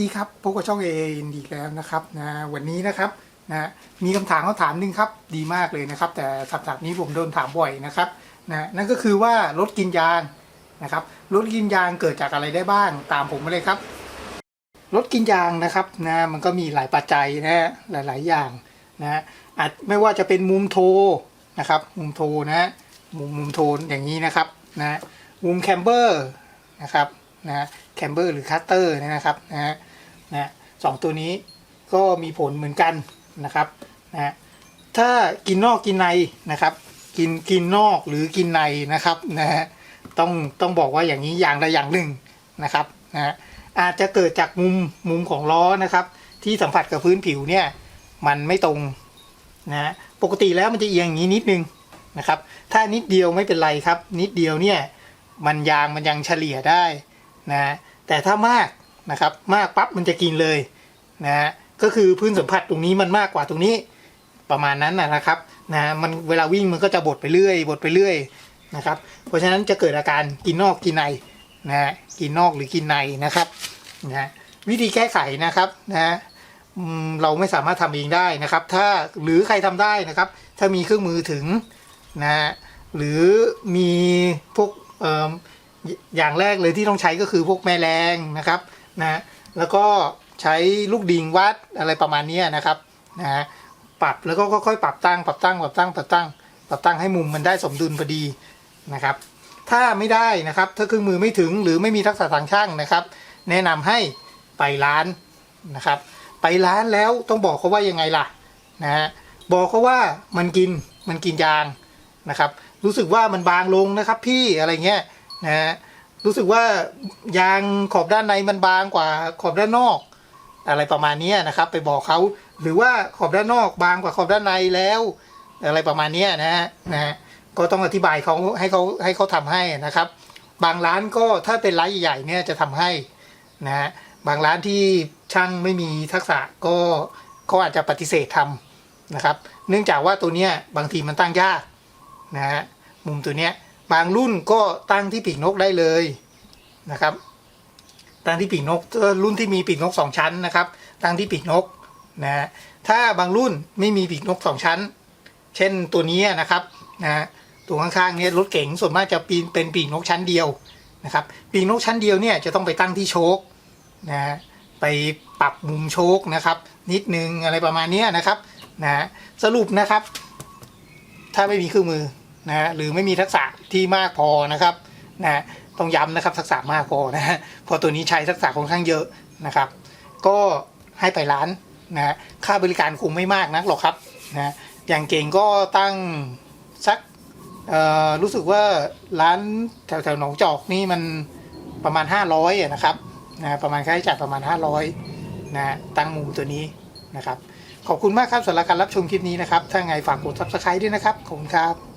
ดีครับพบกับช่องเออีกแล้วนะครับนะวันนี้นะครับนะมีคำถามคำถามหนึ่งครับดีมากเลยนะครับ แต่คำถามนี้ผมโดนถามบ่อยนะครับนะนั่นก็คือว่ารถกินยางนะครับรถกินยางเกิดจากอะไรได้บ้าง ตามผมมาเลยครับรถกินยางนะครับนะมันก็มีหลายปัจจัยนะหลาย ๆ อย่างนะอาจไม่ว่าจะเป็นมุมโทนะครับมุมโทนะมุมมุมโทนอย่างนี้นะครับนะมุมแคมเบอร์นะครับนะแคมเบอร์หรือคัตเตอร์นะครับนะฮะ นะสองตัวนี้ก็มีผลเหมือนกันนะครับนะถ้ากินนอกกินในนะครับ กินกินนอกหรือกินในนะครับนะฮะต้องต้องบอกว่าอย่างนี้อย่างใดอย่างหนึ่งนะครับนะอาจจะเกิดจากมุมมุมของล้อนะครับ ที่สัมผัสกับพื้นผิวเนี่ยมันไม่ตรงนะฮะปกติแล้วมันจะเอียงอย่างนี้นิดนึงนะครับ ถ้านิดเดียวไม่เป็นไรครับ นิดเดียวเนี่ยมันยางมันยังเฉลี่ยได้นะฮะแต่ถ้ามาก นะครับ มากปั๊บมันจะกินเลยนะฮะก็คือพื้นสัมผัสตรงนี้มันมากกว่าตรงนี้ประมาณนั้นนะครับนะมันเวลาวิ่งมันก็จะบดไปเรื่อยบดไปเรื่อยนะครับ เพราะฉะนั้นจะเกิดอาการกินนอกกินในนะฮะกินนอกหรือกินในนะครับนะวิธีแก้ไขนะครับนะเราไม่สามารถทำเองได้นะครับ ถ้าหรือใครทำได้นะครับ ถ้ามีเครื่องมือถึงนะฮะหรือมีพวกเอ่ออย่างแรกเลยที่ต้องใช้ก็คือพวกแม่แรงนะครับ นะแล้วก็ใช้ลูกดิงวัดอะไรประมาณนี้นะครับนะฮะปรับแล้วก็ค่อยๆปรับตั้งปรับตั้งปรับตั้งปรับตั้งปรับตั้งให้มุมมันได้สมดุลพอดีนะครับ ถ้าไม่ได้นะครับถ้าเครื่องมือไม่ถึงหรือไม่มีทักษะทางช่างนะครับ แนะนำให้ไปร้านนะครับ ไปร้านแล้วต้องบอกเขาว่ายังไงล่ะนะฮะบอกเขาว่ามันกินมันกินยางนะครับ รู้สึกว่ามันบางลงนะครับพี่อะไรเงี้ยนะฮะ รู้สึกว่ายางขอบด้านในมันบางกว่าขอบด้านนอก อะไรประมาณนี้นะครับ ไปบอกเขาหรือว่าขอบด้านนอกบางกว่าขอบด้านในแล้ว อะไรประมาณนี้นะฮะนะฮะก็ต้องอธิบายเขาให้เขาให้เขาทำให้นะครับ บางร้านก็ถ้าเป็นร้านใหญ่ๆเนี่ยจะทำให้นะฮะบางร้านที่ช่างไม่มีทักษะก็เขาอาจจะปฏิเสธทำนะครับ เนื่องจากว่าตัวเนี้ยบางทีมันตั้งยากนะฮะมุมตัวเนี้ย บางรุ่นก็ตั้งที่ปีกนกได้เลยนะครับ ตั้งที่ปีกนกรุ่นที่มีปีกนกสองชั้นนะครับ ตั้งที่ปีกนกนะฮะถ้าบางรุ่นไม่มีปีกนกสองชั้น เช่นตัวนี้นะครับนะตัวข้างๆเนี้รถเก๋งส่วนมากจะปีนเป็นปีกนกชั้นเดียวนะครับ ปีกนกชั้นเดียวเนี่ยจะต้องไปตั้งที่โชคนะฮะไปปรับมุมโชคนะครับ นิดนึงอะไรประมาณนี้นะครับนะฮะสรุปนะครับ ถ้าไม่มีเครื่องมือ นะฮะหรือไม่มีทักษะที่มากพอนะครับนะฮะต้องย้ำนะครับทักษะมากพอนะฮะเพราะตัวนี้ใช้ทักษะค่อนข้างเยอะนะครับ ก็ให้ไปร้านนะฮะค่าบริการคงไม่มากนักหรอกครับนะฮะอย่างเก่งก็ตั้งสักเอ่อรู้สึกว่าร้านแถวแถวหนองจอกนี่มันประมาณ 500อะนะครับนะประมาณค่าใช้จ่ายประมาณ 500นะฮะตั้งมุมตัวนี้นะครับ ขอบคุณมากครับสำหรับการรับชมคลิปนี้นะครับ ถ้าไงฝากกด subscribe ด้วยนะครับ ขอบคุณครับ